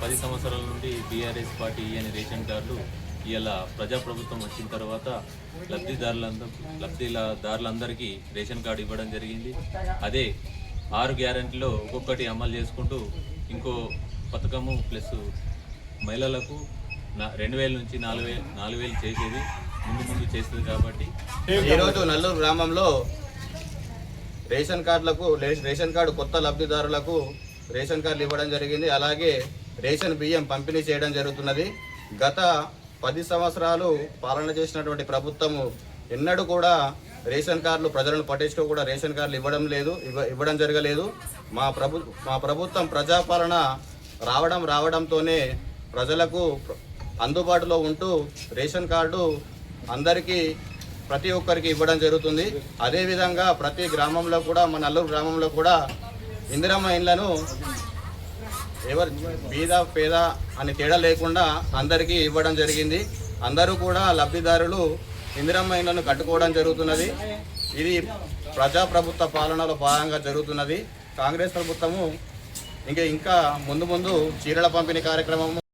పది సంవత్సరాల నుండి బీఆర్ఎస్ పార్టీ అని రేషన్ కార్డులు ఇలా ప్రజాప్రభుత్వం వచ్చిన తర్వాత లబ్ధిదారులందరూ లబ్ధిదారులందరికీ రేషన్ కార్డు ఇవ్వడం జరిగింది. అదే ఆరు గ్యారంటీలో ఒక్కొక్కటి అమలు చేసుకుంటూ ఇంకో పథకము ప్లస్ మహిళలకు నా రెండు వేల నుంచి నాలుగు వేలు నాలుగు వేలు చేసేది ముందు ముందు చేస్తుంది కాబట్టి ఈరోజు నల్లూరు గ్రామంలో రేషన్ కార్డులకు రేషన్ కార్డు కొత్త లబ్ధిదారులకు రేషన్ కార్డులు ఇవ్వడం జరిగింది. అలాగే రేషన్ బియ్యం పంపిణీ చేయడం జరుగుతున్నది. గత పది సంవత్సరాలు పాలన చేసినటువంటి ప్రభుత్వము ఎన్నడూ కూడా రేషన్ కార్డులు ప్రజలను పట్టించుకో కూడా రేషన్ కార్డులు ఇవ్వడం లేదు ఇవ్వ ఇవ్వడం జరగలేదు. మా ప్రభు మా ప్రభుత్వం ప్రజాపాలన రావడం రావడంతోనే ప్రజలకు అందుబాటులో ఉంటూ రేషన్ కార్డు అందరికీ ప్రతి ఒక్కరికి ఇవ్వడం జరుగుతుంది. అదేవిధంగా ప్రతి గ్రామంలో కూడా మన అల్లూరు గ్రామంలో కూడా ఇందిరమ్మ ఇండ్లను ఎవరు బీద పేద అని తేడా లేకుండా అందరికీ ఇవ్వడం జరిగింది. అందరూ కూడా లబ్ధిదారులు ఇందిరమ్మ ఇళ్ళను కట్టుకోవడం జరుగుతున్నది. ఇది ప్రజాప్రభుత్వ పాలనలో భాగంగా జరుగుతున్నది. కాంగ్రెస్ ప్రభుత్వము ఇంకా ఇంకా ముందు ముందు చీరల పంపిణీ కార్యక్రమము